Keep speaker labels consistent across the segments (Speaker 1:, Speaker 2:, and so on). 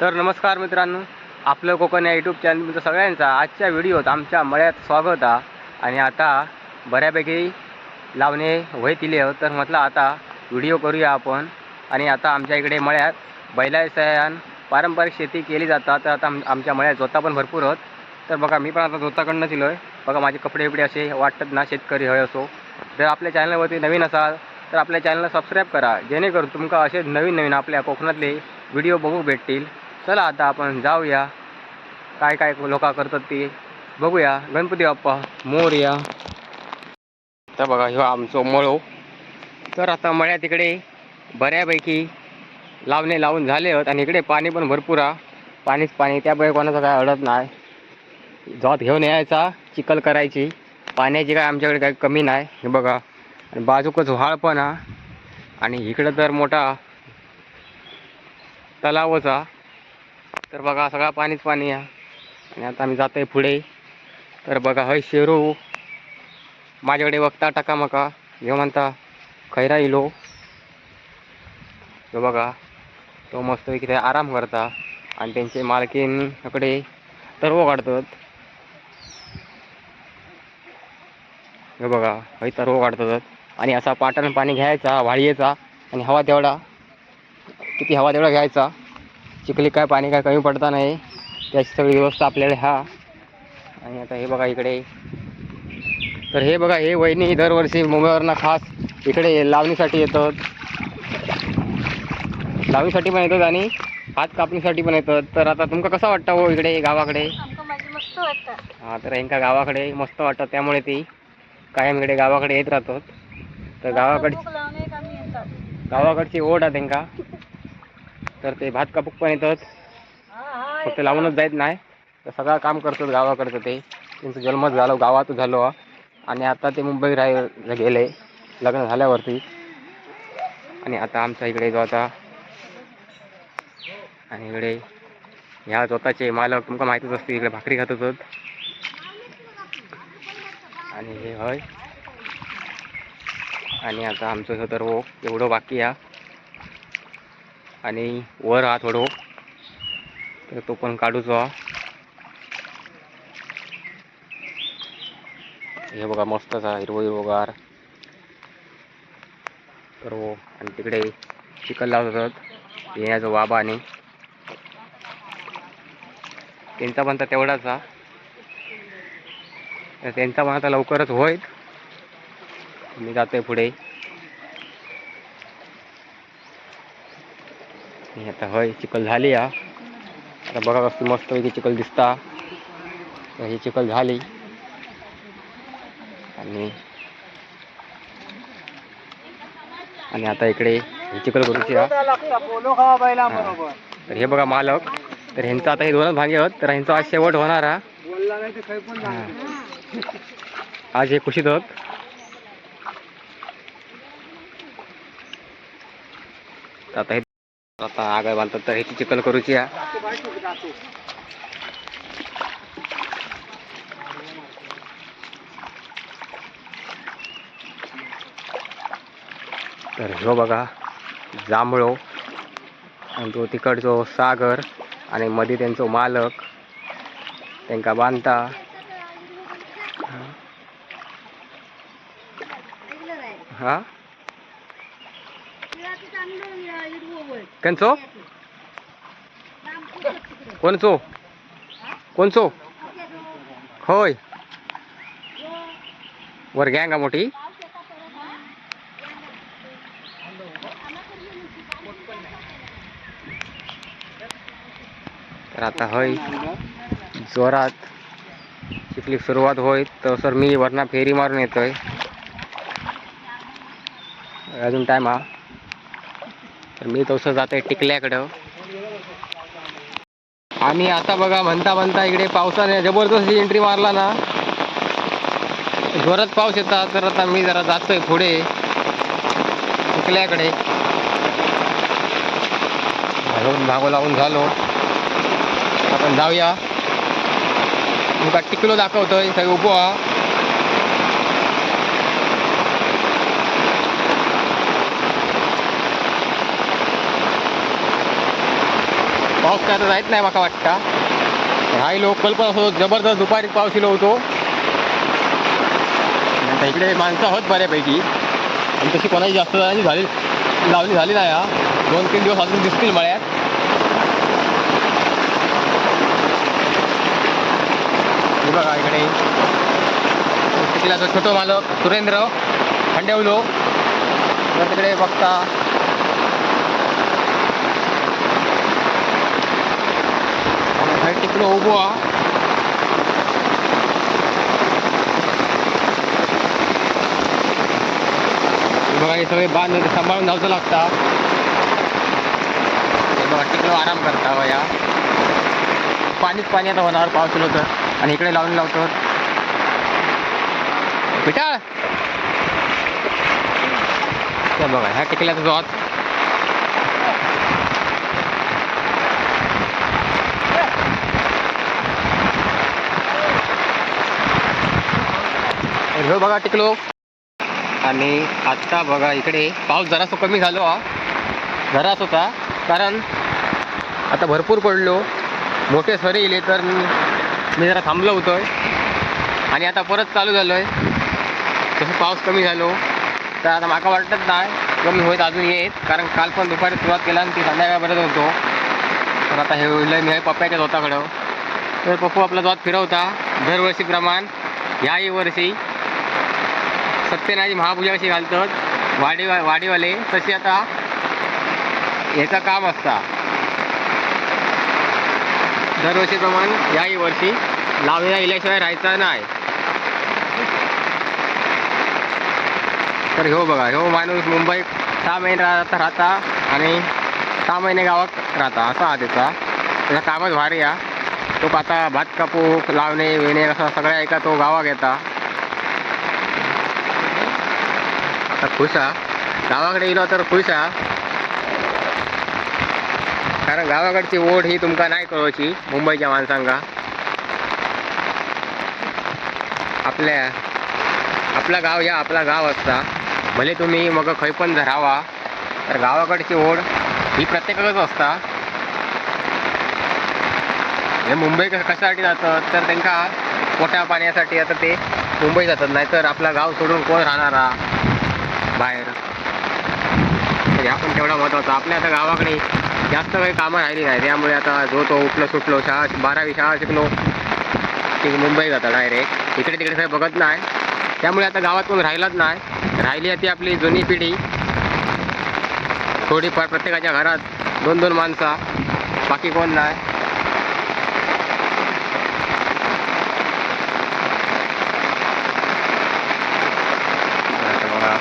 Speaker 1: तर नमस्कार मित्रांनो आपलं कोकण या यूट्यूब चॅनल तुमचं सगळ्यांचा आजच्या व्हिडिओत आमच्या मळ्यात स्वागत आहे आणि आता बऱ्यापैकी लावणे वहीत आहोत तर म्हटलं आता व्हिडिओ करूया आपण. आणि आता आमच्या इकडे मळ्यात बैलायसयान पारंपरिक शेती केली जातात. तर आता आमच्या मळ्यात जोता पण भरपूर होत तर बघा मी पण आता जोताकडनं दिलो आहे बघा माझे कपडे बिपडे असे वाटतात ना शेतकरी हय असो. जर आपल्या चॅनलवरती नवीन असाल तर आपल्या चॅनलला सबस्क्राईब करा. जेणेकरून तुमका असे नवीन नवीन आपल्या कोकणातले व्हिडिओ बघू भेटतील. चला आता आपण जाऊया. काय काय लोक करतात ते बघूया. गणपती बाप्पा मोरया. तर बघा ह्यो आमचो मळो. तर आता मळ्या तिकडे बऱ्यापैकी लावणे लावून झाले आहेत आणि इकडे पाणी पण भरपूर आहे. पाणीच पाणी त्यामुळे कोणाचं काय अडत नाही. जात घेऊन यायचा चिखल करायची. पाण्याची काय आमच्याकडे काही कमी नाही. हे बघा आणि बाजूकच व्हाळ पण हा आणि इकडं तर मोठा तलावच तर बघा सगळा पाणीच पाणी आहे. आणि आता आम्ही जातोय पुढे. तर बघा हय शेरू. माझ्याकडे बघता टाका मका. ह्यो म्हणता खैरा इलो तो बघा तो मस्त ते आराम करता. आणि त्यांचे मालकीकडे तरव काढतात. हे बघा हय तरव काढतात. आणि असा पाटण पाणी घ्यायचा वाळीचा आणि हवा तेवढा किती हवा तेवढा घ्यायचा. चिखली काय पाणी काय कमी पडता नाही. त्याची सगळी व्यवस्था आपल्याकडे हा. आणि आता हे बघा इकडे. तर हे बघा हे वहिनी दरवर्षी मुंबईवरनं खास इकडे लावणीसाठी येतात. लावणीसाठी पण येतात आणि हात कापणीसाठी पण येतात. तर आता तुमका कसं वाटतं हो इकडे गावाकडे?
Speaker 2: वाटतं.
Speaker 1: हा तर यांका गावाकडे मस्त वाटतं. त्यामुळे ती कायम इकडे गावाकडे येत राहतात. तर गावाकडे
Speaker 2: भूक लावणे आम्ही येतात.
Speaker 1: गावाकडची ओढ आहे त्यांका. तर ते भात कापूक पण येतात फक्त लावूनच जायत नाही. तर सगळं काम करतात गावाकडचं ते. त्यांचं जन्मच झालं गावातच झालो. आणि आता ते मुंबई राह गेले. लग्न झाल्यावरती. आणि आता आमच्या इकडे जो आता आणि इकडे ह्या स्वतःचे मालक तुमका माहितीच असते इकडे भाकरी खात होत. आणि हे हय. आणि आता आमचं तर हो एवढं बाकी आहे. आणि वर हा थोडं तर तो पण काढूचो हे बघा मस्तच हा हिरवं हिरवगार तर हो आणि तिकडे चिखल लावत होतात येण्याचं वाबा आणि त्यांचा पण तर तेवढाच हा. तर त्यांचा पण आता लवकरच होईल. मी जातोय पुढे. आणि आता होय चिखल झाली हा. आता बघा कसं मस्त पैकी चिखल दिसता. ही चिखल झाली. आणि आणि आता इकडे ही चिखल करूची तर हे बघा मालक. तर ह्यांचं आता हे दोनच भांगे होत तर ह्यांचा आज शेवट होणार हा. आज हे खुशीत होत आता हे आता आगाय बांधतात तर ह्याची चिखल करूची हा. तर ह्यो बघा जांभळो आणि तो तिकडचो सागर आणि मध्ये त्यांचो मालक त्यांका बांधता. हा? कंचो कोणचो कोणचो होय. वर गँगा मोठी. तर आता होय. जोरात चिखली सुरुवात होय. तर सर मी वरना फेरी मारून येतोय. अजून टाइम हा. तर मी तसं जातोय टिकल्याकडं. आणि आता बघा म्हणता म्हणता इकडे पावसाने जबरदस्त एंट्री मारला ना. जोरात पाऊस येतात तर आता मी जरा जातोय पुढे. टिकल्याकडे. घालून भागो लावून झालो. आपण जाऊया. तुमका टिकलो दाखवतोय सगळं उभो हा पाऊस काय आता जायत नाही माका वाटता. हाय लोकल पण असो जबरदस्त दुपारी पाऊस येलो होतो. इकडे माणसं आहोत बऱ्यापैकी. आणि तशी कोणाची जास्त जणांची झाली लावली झाली नाही हा. दोन तीन दिवस अजून दिसतील मळ्यात. हे बघा इकडे. तिला छोटो मालक सुरेंद्र खंडेवलो. तर तिकडे बघता. आहे तिकडे उभो हा हे बघा हे सगळे बांध सांभाळून जावचं लागता. बघा तिकडं आराम करता बघा पाणीच पाणी आता होणार पाऊस होतं तर आणि इकडे लावून लावतो. बेटा बघा ह्या टिकल्याचा जो आत हे बघा टिकलो. आणि आत्ता बघा इकडे पाऊस जरासं कमी झालो हा. जरास होता कारण आता भरपूर पडलो. मोठे सरे येले तर मी जरा थांबलो होतो. आणि आता परत चालू झालो आहे तसं पाऊस कमी झालो. तर आता माका वाटत नाही कमी होत अजून येत कारण काल पण दुपारी सुरुवात केला आणि ती संध्याकाळपर्यंत होतो. तर आता हे होईल मी हे पप्प्याच्या जोताकडं तर पप्पू आपला जात फिरवता दरवर्षीप्रमाण याही वर्षी. सत्यनारायण महापूजा कशी घालतात. वाडी वाडीवाले तशी आता याचं काम असता. दरवर्षीप्रमाणे याही वर्षी लावलेला इल्याशिवाय राहायचा नाही. तर ह्यो बघा ह्यो माणूस मुंबईत सहा महिने राहता राहता आणि सहा महिने गावात राहता असा हा त्याचा. त्याचा कामच भारी हा तो आता भात कापूक लावणे विणे असं सगळ्या एका तो गावात येता. आता खुश हा. गावाकडे येलो तर खुश हा. कारण गावाकडची ओढ ही तुमका नाही कळवची मुंबईच्या माणसांका. आपल्या आपला गाव या आपला गाव असता. भले तुम्ही मग खंय पण धरावा तर गावाकडची ओढ ही प्रत्येकाकच असता. हे मुंबई कशासाठी जातात तर त्यांका पोट्या पाण्यासाठी आता ते मुंबई जातात. नाहीतर आपला गाव सोडून कोण राहणार आहे बाहेर. तरी ह्या पण तेवढा महत्त्वाचा आपल्या आता गावाकडे जास्त काही कामं राहिली नाही. त्यामुळे आता जो तो उठलो सुटलो शाळा बारावी शाळा शिकलो की मुंबई जाता डायरेक्ट इकडे तिकडे काही बघत नाही. त्यामुळे आता गावात कोण राहिलाच नाही. राहिली आहे ती आपली जुनी पिढी. थोडीफार प्रत्येकाच्या घरात दोन दोन माणसा. बाकी कोण नाही आता बघा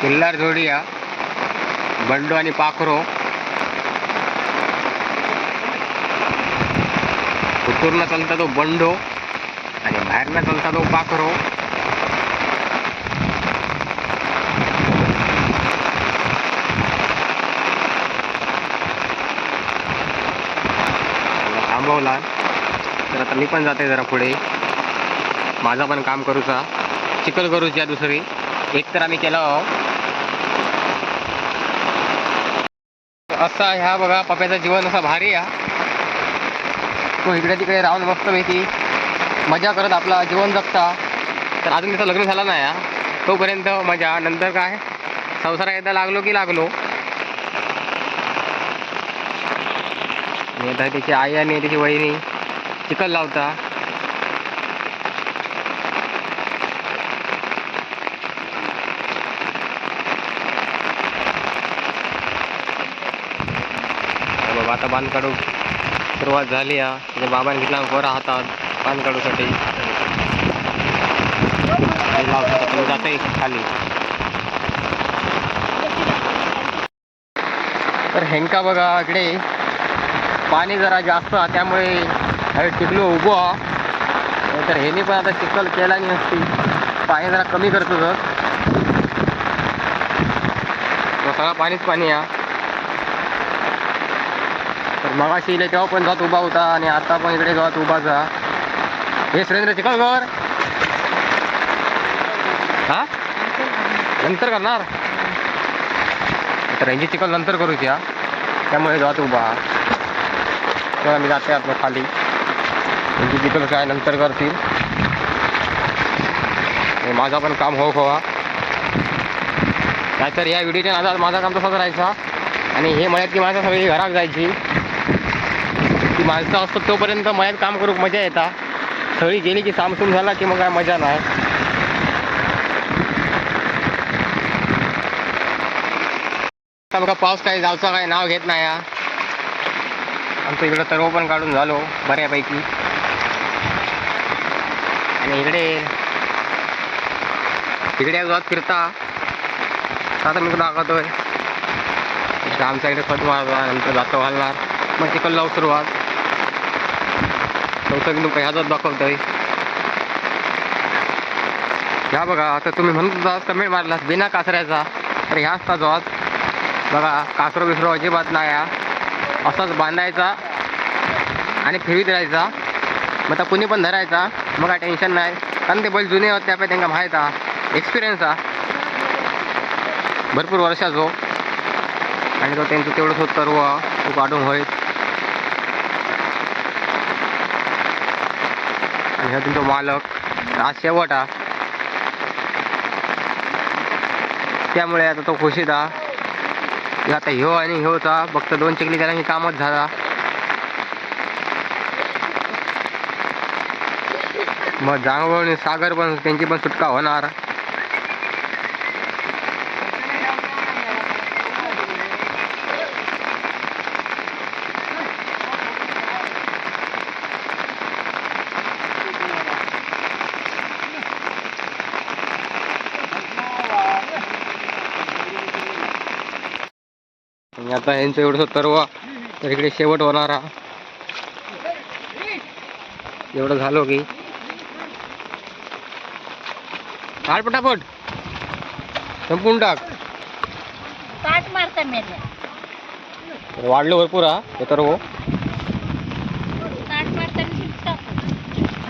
Speaker 1: किल्लार जोडिया बंडो आणि पाखरो उतरनं चालता तो बंडो आणि बाहेरनं चालता तो पाखरो। थांबवला तर आता मी पण जाते जरा पुढे. माझा पण काम करूचा. चिकल करूची या दुसरी. एक तर आम्ही केला. असा ह्या बघा पप्याचं जीवन असा भारी आहे तो इकडे तिकडे राहून मस्तपैकी मजा करत आपला जीवन जगता. तर अजून त्याचं लग्न झालं नाही हा. तोपर्यंत मजा. नंतर काय? संसार एकदा लागलो की लागलो. आणि त्याची आई आणि त्याची वहिनी चिकन लावता. आता बांध काढू सुरुवात झाली हा म्हणजे बाबाने घेतला वर हातात बांध काढूसाठी. जाते खाली. तर हेंका बघा इकडे पाणी जरा जास्त त्यामुळे हे टिकलो उभो हा. तर ह्याने पण आता चिखल केला नाही असती पाणी जरा कमी करतो तर सगळा पाणीच पाणी या तर मगाशी इले तेव्हा पण जात उभा होता आणि आता पण इकडे जात उभाच जा. हे सुरेंद्र चिखलकर हा? नंतर करणार? तर यांची नंतर नंतर करूच्या त्यामुळे जात उभा. तेव्हा मी जाते आपलं खाली. यांची चिखल काय नंतर करतील? माझा पण काम हो खोवा नाहीतर या व्हिडिओच्या नादात माझा काम तसाच राहायचा. आणि हे म्हणत की माझ्या सगळी घरात जायची. माणसं असतो तोपर्यंत मयात काम करू मजा येता. सगळी गेली की सामसूम झाला की मग काय मजा नाही. आता बघा पाऊस काही जावचा काही नाव घेत नाही हा. आमचं इकडं तरव पण काढून झालो बऱ्यापैकी. आणि इकडे इकडे जात फिरता. आता मी दाखवतोय. आमच्या इकडे खत मारला नंतर जातो घालणार. मग तिकडं लावू सुरुवात. चौथा बिंदू ह्या जात दाखवतोय ह्या बघा आता तुम्ही म्हणत होता कमेंट मारलास बिना कासऱ्याचा. तर ह्या असता जोत बघा कासरो बिसरो अजिबात नाही हा. असाच बांधायचा आणि फिरवीत राहायचा. मग आता कुणी पण धरायचा मग काय टेन्शन नाही. कारण ते बैल जुने होते त्यापैकी त्यांना माहीत हा. एक्सपिरियन्स हा. भरपूर वर्षाचो हो. आणि तो त्यांचं तेवढंच होत सर्व तो काढून होईल. ह्या तुमचा मालक आज शेवट हा त्यामुळे आता तो खुशीत हा आता ह्यो आणि ह्योचा फक्त दोन चिकली त्याला कामच झाला. मग जांगवळ आणि सागर पण त्यांची पण सुटका होणार. आता यांचं एवढंसं तरवा तर इकडे शेवट होणार. हा एवढं झालो की. काढ पटापट. संपून टाक.
Speaker 2: पाठ मारता मेल्या
Speaker 1: वाढलं भरपूर हा हे तर हो
Speaker 2: पाठ मारताना शिकता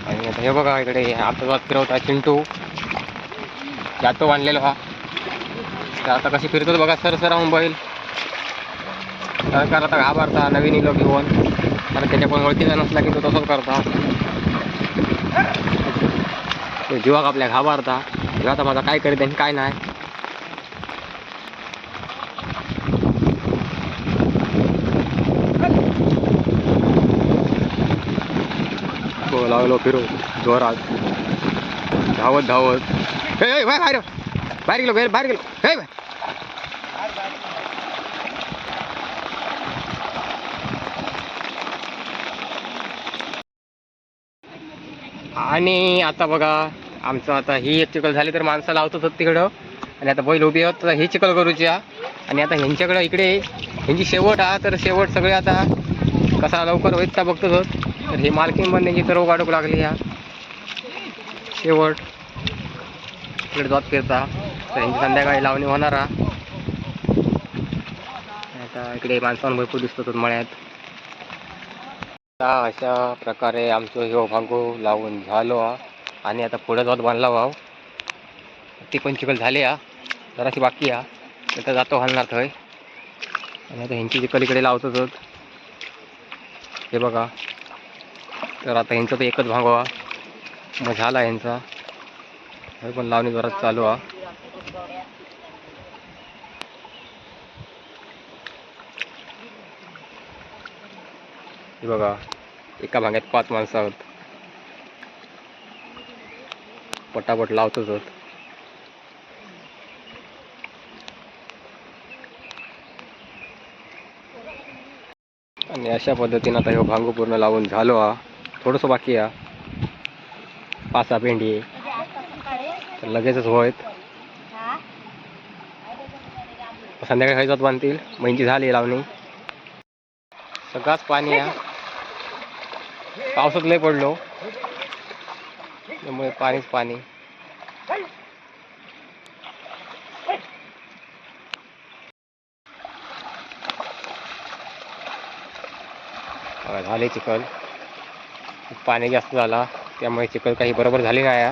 Speaker 1: आणि आता हे बघा इकडे आपल्याला फिरवता चिंटू. जातो बांधलेलो हा. तर आता कशी फिरतो बघा सर सर बैल सरकार घाबरता नवीन इलो घेऊन. कारण त्याच्या पण ओळखीचा नसला की तो तसंच करता. जीवाक आपल्या घाबरता. ह्यो आता माझा काय करीत आणि काय नाही. हो लागलो फिरू जोरात. धावत धावत. हे हे, बाहेर बाहेर बाहेर गेलो बाहेर बाहेर गेलो हे आणि आता बघा आमचं आता ही एक चिखल झाली तर माणसं लावतच होत तिकडं. आणि आता बैल उभी आहोत तर ही चिखल करूची आणि आता ह्यांच्याकडं इकडे ह्यांची शेवट हा तर शेवट सगळे आता कसा लवकर होईल का बघतोच. होत तर ही मालकीन बनण्याची तर वाढूक लागली ह्या शेवट. इकडे जात फिरता. तर ह्यांची संध्याकाळी लावणी होणार हा. आता इकडे माणसांना भरपूर दिसतात मळ्यात आता अशा प्रकारे आमचं हे भांगो लावून झालो हा. आणि आता पुढे जात बांधला वाव ती पण चिखल झाली हा. जराशी बाकी हा. तर जातो घालणार थंय. आणि आता ह्यांची चिखल कलीकडे लावतोच हे बघा. तर आता ह्यांचं तर एकच भांगो हा. मग झाला ह्यांचा. हे पण लावणी जरा चालू हा. हे बघा एका भांग्यात पाच माणसं आहोत. पटापट लावतच होत आणि अशा पद्धतीनं आता ह्यो भांगू पूर्ण लावून झालो हा. थोडंसं बाकी हा. पाच सहा पेंडी तर लगेचच होत संध्याकाळी खायचात बांधतील. महिन्याची झाली लावणी. सगळाच पाणी आहे पावसात लय पडलो. त्यामुळे पाणीच पाणी. झाले चिखल. पाणी जास्त झाला. त्यामुळे चिखल काही बरोबर झाली नाही